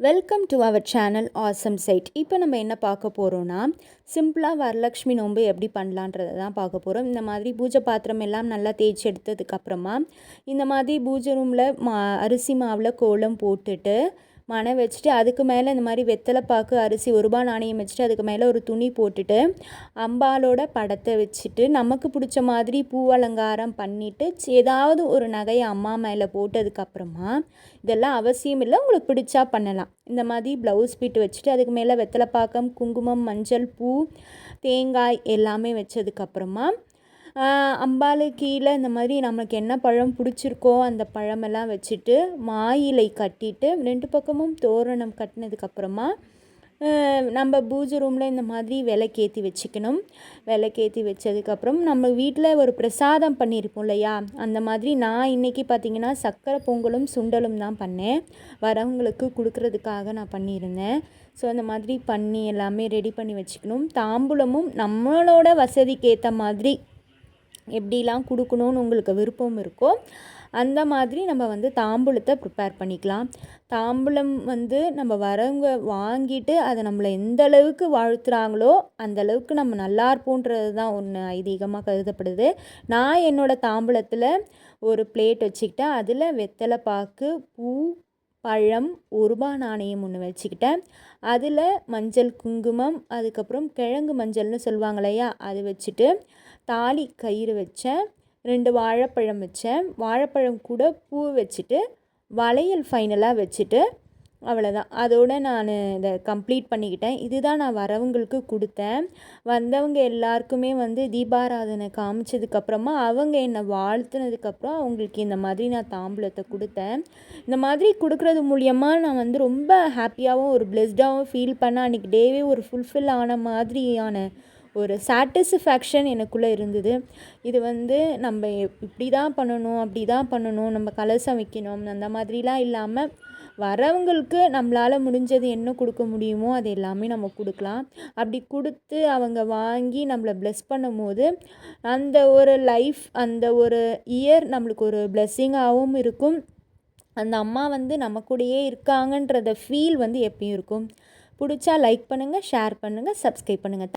Welcome to our channel awesome side இப்போ நம்ம என்ன பார்க்க போகிறோன்னா சிம்பிளாக வரலக்ஷ்மி நோன்பு எப்படி பண்ணலான்றதை தான் பார்க்க போகிறோம் இந்த மாதிரி பூஜை பாத்திரம் எல்லாம் நல்லா தேய்ச்சி எடுத்ததுக்கப்புறமா இந்த மாதிரி பூஜை ரூமில் மா அரிசி மாவில் கோலம் போட்டுட்டு மனை வச்சுட்டு அதுக்கு மேலே இந்த மாதிரி வெத்தலை பாக்கு அரிசி ஒரு ரூபா நாணயம் வச்சுட்டு அதுக்கு மேலே ஒரு துணி போட்டுட்டு அம்பாலோட படத்தை வச்சுட்டு நமக்கு பிடிச்ச மாதிரி பூ அலங்காரம் பண்ணிவிட்டு ஏதாவது ஒரு நகையை அம்மா மேலே போட்டதுக்கப்புறமா இதெல்லாம் அவசியம் இல்லை. உங்களுக்கு பிடிச்சா பண்ணலாம். இந்த மாதிரி ப்ளவுஸ் பீட்டு வச்சுட்டு அதுக்கு மேலே வெத்தலை பாக்கம் குங்குமம் மஞ்சள் பூ தேங்காய் எல்லாமே வச்சதுக்கப்புறமா அம்பாலு கீழே இந்த மாதிரி நமக்கு என்ன பழம் பிடிச்சிருக்கோ அந்த பழமெல்லாம் வச்சுட்டு மாயிலை கட்டிட்டு ரெண்டு பக்கமும் தோரணம் கட்டினதுக்கப்புறமா நம்ம பூஜை ரூமில் இந்த மாதிரி விளக்கேற்றி வச்சுக்கணும். விளக்கேற்றி வச்சதுக்கப்புறம் நம்ம வீட்டில் ஒரு பிரசாதம் பண்ணியிருப்போம் இல்லையா? அந்த மாதிரி நான் இன்றைக்கி பார்த்திங்கன்னா சக்கரை பொங்கலும் சுண்டலும் தான் பண்ணேன். வரவங்களுக்கு கொடுக்குறதுக்காக நான் பண்ணியிருந்தேன். ஸோ அந்த மாதிரி பண்ணி எல்லாமே ரெடி பண்ணி வச்சுக்கணும். தாம்பூலமும் நம்மளோட வசதிக்கு ஏற்ற மாதிரி எப்படிலாம் கொடுக்கணுன்னு உங்களுக்கு விருப்பம் இருக்கோ அந்த மாதிரி நம்ம வந்து தாம்பூலத்தை ப்ரிப்பேர் பண்ணிக்கலாம். தாம்பூலம் வந்து நம்ம வரவங்க வாங்கிட்டு அதை நம்மளை எந்த அளவுக்கு வாழ்த்துறாங்களோ அந்த அளவுக்கு நம்ம நல்லா இருப்போன்றது தான் ஒன்று ஐதீகமாக கருதப்படுது. நான் என்னோடய தாம்பூலத்தில் ஒரு பிளேட் வச்சுக்கிட்டேன். அதில் வெத்தலை பாக்கு பூ பழம் ஒருபா நாணயம் ஒன்று வச்சுக்கிட்டேன். அதில் மஞ்சள் குங்குமம் அதுக்கப்புறம் கிழங்கு மஞ்சள்னு சொல்லுவாங்க இல்லையா அது வச்சுட்டு தாலி கயிறு வச்சேன் ரெண்டு வாழைப்பழம் வச்சேன் வாழைப்பழம் கூட பூ வச்சுட்டு வளையல் ஃபைனலாக வச்சுட்டு அவ்வளோதான் அதோடு நான் இதை கம்ப்ளீட் பண்ணிக்கிட்டேன். இதுதான் நான் வரவங்களுக்கு கொடுத்தேன். வந்தவங்க எல்லாருக்குமே வந்து தீபாராதனை காமிச்சதுக்கப்புறமா அவங்க என்னை வாழ்த்துனதுக்கப்புறம் அவங்களுக்கு இந்த மாதிரி நான் தாம்பூலத்தை கொடுத்தேன். இந்த மாதிரி கொடுக்குறது மூலியமாக நான் வந்து ரொம்ப ஹாப்பியாகவும் ஒரு பிளெஸ்டாகவும் ஃபீல் பண்ண அன்றைக்கி டேவே ஒரு ஃபுல்ஃபில் ஆன மாதிரியான ஒரு சாட்டிஸ்ஃபேக்ஷன் எனக்குள்ளே இருந்தது. இது வந்து நம்ம இப்படி தான் பண்ணணும் அப்படி தான் பண்ணணும் நம்ம கலசம் வைக்கணும் அந்த மாதிரிலாம் இல்லாமல் வரவங்களுக்கு நம்மளால் முடிஞ்சது என்ன கொடுக்க முடியுமோ அது எல்லாமே நம்ம கொடுக்கலாம். அப்படி கொடுத்து அவங்க வாங்கி நம்மளை ப்ளெஸ் பண்ணும் போது அந்த ஒரு லைஃப் அந்த ஒரு இயர் நம்மளுக்கு ஒரு பிளெஸ்ஸிங்காகவும் இருக்கும். அந்த அம்மா வந்து நம்ம கூடயே இருக்காங்கன்றத ஃபீல் வந்து எப்பயும் இருக்கும். பிடிச்சா லைக் பண்ணுங்கள் ஷேர் பண்ணுங்கள் சப்ஸ்கிரைப் பண்ணுங்கள்